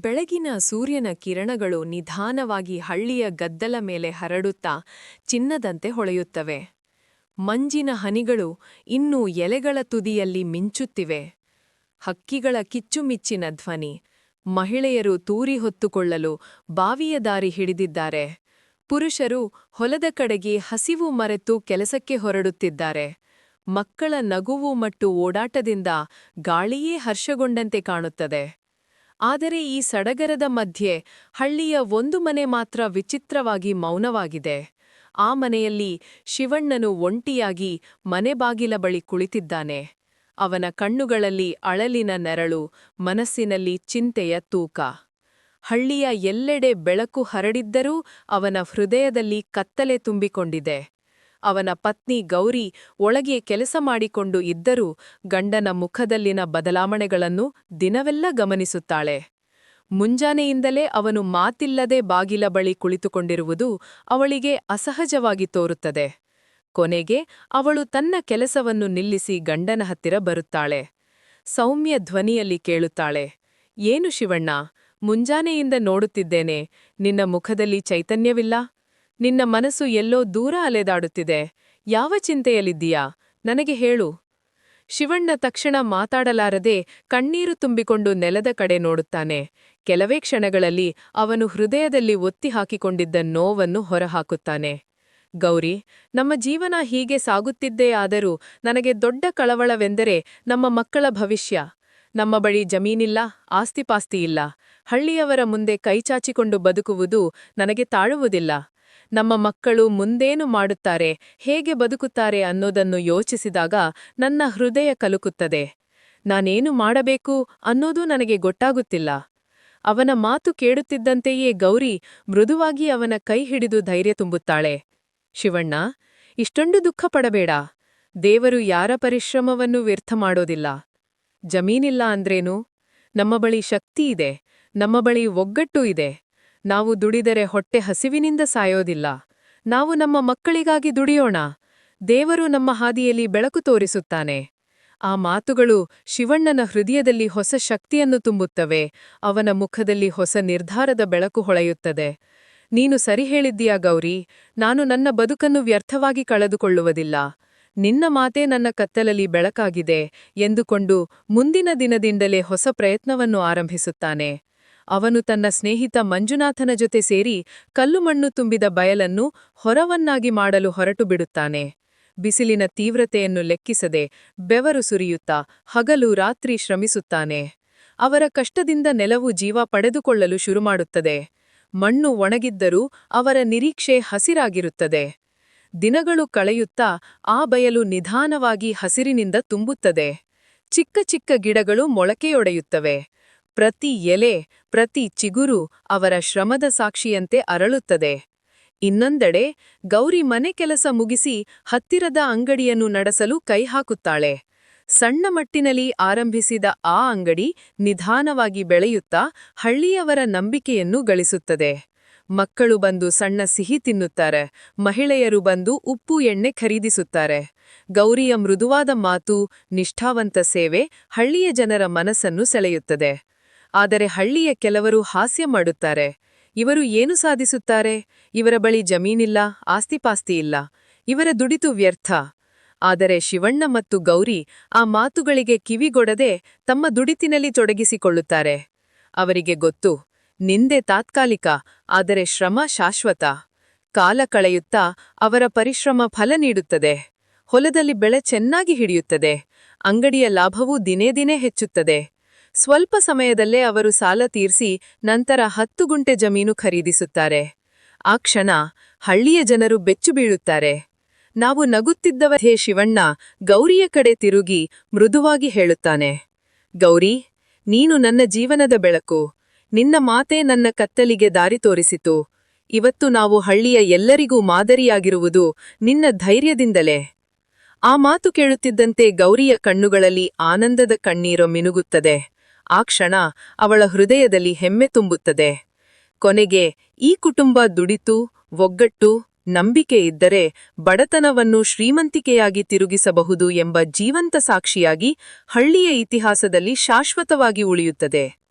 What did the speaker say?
ಬೆಳಗಿನ ಸೂರ್ಯನ ಕಿರಣಗಳು ನಿಧಾನವಾಗಿ ಹಳ್ಳಿಯ ಗದ್ದಲ ಮೇಲೆ ಹರಡುತ್ತಾ ಚಿನ್ನದಂತೆ ಹೊಳೆಯುತ್ತವೆ. ಮಂಜಿನ ಹನಿಗಳು ಇನ್ನೂ ಎಲೆಗಳ ತುದಿಯಲ್ಲಿ ಮಿಂಚುತ್ತಿವೆ. ಹಕ್ಕಿಗಳ ಕಿಚ್ಚುಮಿಚ್ಚಿನ ಧ್ವನಿ. ಮಹಿಳೆಯರು ತೂರಿ ಹೊತ್ತುಕೊಳ್ಳಲು ಬಾವಿಯ ದಾರಿ ಹಿಡಿದಿದ್ದಾರೆ. ಪುರುಷರು ಹೊಲದ ಕಡೆಗೆ ಹಸಿವು ಮರೆತು ಕೆಲಸಕ್ಕೆ ಹೊರಡುತ್ತಿದ್ದಾರೆ. ಮಕ್ಕಳ ನಗುವು ಮತ್ತು ಓಡಾಟದಿಂದ ಗಾಳಿಯೇ ಹರ್ಷಗೊಂಡಂತೆ ಕಾಣುತ್ತದೆ. ಆದರೆ ಈ ಸಡಗರದ ಮಧ್ಯೆ ಹಳ್ಳಿಯ ಒಂದು ಮನೆ ಮಾತ್ರ ವಿಚಿತ್ರವಾಗಿ ಮೌನವಾಗಿದೆ. ಆ ಮನೆಯಲ್ಲಿ ಶಿವಣ್ಣನು ಒಂಟಿಯಾಗಿ ಮನೆ ಬಾಗಿಲ ಬಳಿ ಕುಳಿತಿದ್ದಾನೆ. ಅವನ ಕಣ್ಣುಗಳಲ್ಲಿ ಅಳಲಿನ ನೆರಳು, ಮನಸ್ಸಿನಲ್ಲಿ ಚಿಂತೆಯ ತೂಕ. ಹಳ್ಳಿಯ ಎಲ್ಲೆಡೆ ಬೆಳಕು ಹರಡಿದ್ದರೂ ಅವನ ಹೃದಯದಲ್ಲಿ ಕತ್ತಲೆ ತುಂಬಿಕೊಂಡಿದೆ. ಅವನ ಪತ್ನಿ ಗೌರಿ ಒಳಗೆ ಕೆಲಸ ಮಾಡಿಕೊಂಡು ಇದ್ದರೂ ಗಂಡನ ಮುಖದಲ್ಲಿನ ಬದಲಾವಣೆಗಳನ್ನು ದಿನವೆಲ್ಲ ಗಮನಿಸುತ್ತಾಳೆ. ಮುಂಜಾನೆಯಿಂದಲೇ ಅವನು ಮಾತಿಲ್ಲದೆ ಬಾಗಿಲ ಬಳಿ ಕುಳಿತುಕೊಂಡಿರುವುದು ಅವಳಿಗೆ ಅಸಹಜವಾಗಿ ತೋರುತ್ತದೆ. ಕೊನೆಗೆ ಅವಳು ತನ್ನ ಕೆಲಸವನ್ನು ನಿಲ್ಲಿಸಿ ಗಂಡನ ಹತ್ತಿರ ಬರುತ್ತಾಳೆ. ಸೌಮ್ಯ ಧ್ವನಿಯಲ್ಲಿ ಕೇಳುತ್ತಾಳೆ, ಏನು ಶಿವಣ್ಣ, ಮುಂಜಾನೆಯಿಂದ ನೋಡುತ್ತಿದ್ದೇನೆ, ನಿನ್ನ ಮುಖದಲ್ಲಿ ಚೈತನ್ಯವಿಲ್ಲ? ನಿನ್ನ ಮನಸ್ಸು ಎಲ್ಲೋ ದೂರ ಅಲೆದಾಡುತ್ತಿದೆ. ಯಾವ ಚಿಂತೆಯಲ್ಲಿದ್ದೀಯಾ? ನನಗೆ ಹೇಳು. ಶಿವಣ್ಣ ತಕ್ಷಣ ಮಾತಾಡಲಾರದೆ ಕಣ್ಣೀರು ತುಂಬಿಕೊಂಡು ನೆಲದ ಕಡೆ ನೋಡುತ್ತಾನೆ. ಕೆಲವೇ ಕ್ಷಣಗಳಲ್ಲಿ ಅವನು ಹೃದಯದಲ್ಲಿ ಒತ್ತಿ ಹಾಕಿಕೊಂಡಿದ್ದ ನೋವನ್ನು ಹೊರಹಾಕುತ್ತಾನೆ. ಗೌರಿ, ನಮ್ಮ ಜೀವನ ಹೀಗೆ ಸಾಗುತ್ತಿದ್ದೇ ಆದರೂ ನನಗೆ ದೊಡ್ಡ ಕಳವಳವೆಂದರೆ ನಮ್ಮ ಮಕ್ಕಳ ಭವಿಷ್ಯ. ನಮ್ಮ ಬಳಿ ಜಮೀನಿಲ್ಲ ಆಸ್ತಿಪಾಸ್ತಿ ಇಲ್ಲ ಹಳ್ಳಿಯವರ ಮುಂದೆ ಕೈಚಾಚಿಕೊಂಡು ಬದುಕುವುದು ನನಗೆ ತಾಳುವುದಿಲ್ಲ. ನಮ್ಮ ಮಕ್ಕಳು ಮುಂದೇನು ಮಾಡುತ್ತಾರೆ, ಹೇಗೆ ಬದುಕುತ್ತಾರೆ ಅನ್ನೋದನ್ನು ಯೋಚಿಸಿದಾಗ ನನ್ನ ಹೃದಯ ಕಲುಕುತ್ತದೆ. ನಾನೇನು ಮಾಡಬೇಕು ಅನ್ನೋದು ನನಗೆ ಗೊತ್ತಾಗುತ್ತಿಲ್ಲ. ಅವನ ಮಾತು ಕೇಳುತ್ತಿದ್ದಂತೆಯೇ ಗೌರಿ ಮೃದುವಾಗಿ ಅವನ ಕೈ ಹಿಡಿದು ಧೈರ್ಯ ತುಂಬುತ್ತಾಳೆ. ಶಿವಣ್ಣ, ಇಷ್ಟೊಂದು ದುಃಖ ಪಡಬೇಡ. ದೇವರು ಯಾರ ಪರಿಶ್ರಮವನ್ನು ವ್ಯರ್ಥ ಮಾಡೋದಿಲ್ಲ. ಜಮೀನಿಲ್ಲ ಅಂದ್ರೇನು? ನಮ್ಮ ಬಳಿ ಶಕ್ತಿ ಇದೆ. ನಮ್ಮ ಬಳಿ ಒಗ್ಗಟ್ಟು ಇದೆ. ನಾವು ದುಡಿದರೆ ಹೊಟ್ಟೆ ಹಸಿವಿನಿಂದ ಸಾಯೋದಿಲ್ಲ. ನಾವು ನಮ್ಮ ಮಕ್ಕಳಿಗಾಗಿ ದುಡಿಯೋಣ. ದೇವರು ನಮ್ಮ ಹಾದಿಯಲ್ಲಿ ಬೆಳಕು ತೋರಿಸುತ್ತಾನೆ. ಆ ಮಾತುಗಳು ಶಿವಣ್ಣನ ಹೃದಯದಲ್ಲಿ ಹೊಸ ಶಕ್ತಿಯನ್ನು ತುಂಬುತ್ತವೆ. ಅವನ ಮುಖದಲ್ಲಿ ಹೊಸ ನಿರ್ಧಾರದ ಬೆಳಕು ಹೊಳೆಯುತ್ತದೆ. ನೀನು ಸರಿ ಹೇಳಿದ್ದೀಯಾ ಗೌರಿ? ನಾನು ನನ್ನ ಬದುಕನ್ನು ವ್ಯರ್ಥವಾಗಿ ಕಳೆದುಕೊಳ್ಳುವುದಿಲ್ಲ. ನಿನ್ನ ಮಾತೇ ನನ್ನ ಕತ್ತಲಲ್ಲಿ ಬೆಳಕಾಗಿದೆ ಎಂದುಕೊಂಡು ಮುಂದಿನ ದಿನದಿಂದಲೇ ಹೊಸ ಪ್ರಯತ್ನವನ್ನು ಆರಂಭಿಸುತ್ತಾನೆ. ಅವನು ತನ್ನ ಸ್ನೇಹಿತ ಮಂಜುನಾಥನ ಜೊತೆ ಸೇರಿ ಕಲ್ಲುಮಣ್ಣು ತುಂಬಿದ ಬಯಲನ್ನು ಹೊರವನ್ನಾಗಿ ಮಾಡಲು ಹೊರಟು ಬಿಡುತ್ತಾನೆ. ಬಿಸಿಲಿನ ತೀವ್ರತೆಯನ್ನು ಲೆಕ್ಕಿಸದೆ ಬೆವರು ಸುರಿಯುತ್ತಾ ಹಗಲು ರಾತ್ರಿ ಶ್ರಮಿಸುತ್ತಾನೆ. ಅವರ ಕಷ್ಟದಿಂದ ನೆಲವು ಜೀವ ಪಡೆದುಕೊಳ್ಳಲು ಶುರುಮಾಡುತ್ತದೆ. ಮಣ್ಣು ಒಣಗಿದ್ದರೂ ಅವರ ನಿರೀಕ್ಷೆ ಹಸಿರಾಗಿರುತ್ತದೆ. ದಿನಗಳು ಕಳೆಯುತ್ತಾ ಆ ಬಯಲು ನಿಧಾನವಾಗಿ ಹಸಿರಿನಿಂದ ತುಂಬುತ್ತದೆ. ಚಿಕ್ಕ ಚಿಕ್ಕ ಗಿಡಗಳು ಮೊಳಕೆಯೊಡೆಯುತ್ತವೆ. ಪ್ರತಿ ಎಲೆ ಪ್ರತಿ ಚಿಗುರು ಅವರ ಶ್ರಮದ ಸಾಕ್ಷಿಯಂತೆ ಅರಳುತ್ತದೆ. ಇನ್ನೊಂದೆಡೆ, ಗೌರಿ ಮನೆ ಕೆಲಸ ಮುಗಿಸಿ ಹತ್ತಿರದ ಅಂಗಡಿಯನ್ನು ನಡೆಸಲು ಕೈಹಾಕುತ್ತಾಳೆ ಸಣ್ಣ ಮಟ್ಟಿನಲ್ಲಿ ಆರಂಭಿಸಿದ ಆ ಅಂಗಡಿ ನಿಧಾನವಾಗಿ ಬೆಳೆಯುತ್ತಾ ಹಳ್ಳಿಯವರ ನಂಬಿಕೆಯನ್ನು ಗಳಿಸುತ್ತದೆ. ಮಕ್ಕಳು ಬಂದು ಸಣ್ಣ ಸಿಹಿ ತಿನ್ನುತ್ತಾರೆ. ಮಹಿಳೆಯರು ಬಂದು ಉಪ್ಪು ಎಣ್ಣೆ ಖರೀದಿಸುತ್ತಾರೆ. ಗೌರಿಯ ಮೃದುವಾದ ಮಾತು, ನಿಷ್ಠಾವಂತ ಸೇವೆ ಹಳ್ಳಿಯ ಜನರ ಮನಸ್ಸನ್ನು ಸೆಳೆಯುತ್ತದೆ. ಆದರೆ ಹಳ್ಳಿಯ ಕೆಲವರು ಹಾಸ್ಯ ಮಾಡುತ್ತಾರೆ. ಇವರು ಏನು ಸಾಧಿಸುತ್ತಾರೆ? ಇವರ ಬಳಿ ಜಮೀನಿಲ್ಲ, ಆಸ್ತಿಪಾಸ್ತಿ ಇಲ್ಲ. ಇವರ ದುಡಿತು ವ್ಯರ್ಥ. ಆದರೆ ಶಿವಣ್ಣ ಮತ್ತು ಗೌರಿ ಆ ಮಾತುಗಳಿಗೆ ಕಿವಿಗೊಡದೆ ತಮ್ಮ ದುಡಿತಿನಲ್ಲಿ ತೊಡಗಿಸಿಕೊಳ್ಳುತ್ತಾರೆ. ಅವರಿಗೆ ಗೊತ್ತು, ನಿಂದೆ ತಾತ್ಕಾಲಿಕ, ಆದರೆ ಶ್ರಮ ಶಾಶ್ವತ. ಕಾಲ ಕಳೆಯುತ್ತಾ ಅವರ ಪರಿಶ್ರಮ ಫಲ ನೀಡುತ್ತದೆ. ಹೊಲದಲ್ಲಿ ಬೆಳೆ ಚೆನ್ನಾಗಿ ಹಿಡಿಯುತ್ತದೆ. ಅಂಗಡಿಯ ಲಾಭವೂ ದಿನೇ ದಿನೇ ಹೆಚ್ಚುತ್ತದೆ. ಸ್ವಲ್ಪ ಸಮಯದಲ್ಲೇ ಅವರು ಸಾಲ ತೀರಿಸಿ ನಂತರ ಹತ್ತು ಗುಂಟೆ ಜಮೀನು ಖರೀದಿಸುತ್ತಾರೆ. ಆ ಕ್ಷಣ ಹಳ್ಳಿಯ ಜನರು ಬೆಚ್ಚು ಬೀಳುತ್ತಾರೆ. ನಾವು ನಗುತ್ತಿದ್ದವ ಹೇ ಶಿವಣ್ಣ, ಗೌರಿಯ ಕಡೆ ತಿರುಗಿ ಮೃದುವಾಗಿ ಹೇಳುತ್ತಾನೆ. ಗೌರಿ, ನೀನು ನನ್ನ ಜೀವನದ ಬೆಳಕು. ನಿನ್ನ ಮಾತೇ ನನ್ನ ಕತ್ತಲಿಗೆ ದಾರಿ ತೋರಿಸಿತು. ಇವತ್ತು ನಾವು ಹಳ್ಳಿಯ ಎಲ್ಲರಿಗೂ ಮಾದರಿಯಾಗಿರುವುದು ನಿನ್ನ ಧೈರ್ಯದಿಂದಲೇ. ಆ ಮಾತು ಕೇಳುತ್ತಿದ್ದಂತೆ ಗೌರಿಯ ಕಣ್ಣುಗಳಲ್ಲಿ ಆನಂದದ ಕಣ್ಣೀರು ಮಿನುಗುತ್ತದೆ. ಆ ಕ್ಷಣ ಅವಳ ಹೃದಯದಲ್ಲಿ ಹೆಮ್ಮೆ ತುಂಬುತ್ತದೆ. ಕೊನೆಗೆ ಈ ಕುಟುಂಬ ದುಡಿತು, ಒಗ್ಗಟ್ಟು, ನಂಬಿಕೆ ಇದ್ದರೆ ಬಡತನವನ್ನು ಶ್ರೀಮಂತಿಕೆಯಾಗಿ ತಿರುಗಿಸಬಹುದು ಎಂಬ ಜೀವಂತ ಸಾಕ್ಷಿಯಾಗಿ ಹಳ್ಳಿಯ ಇತಿಹಾಸದಲ್ಲಿ ಶಾಶ್ವತವಾಗಿ ಉಳಿಯುತ್ತದೆ.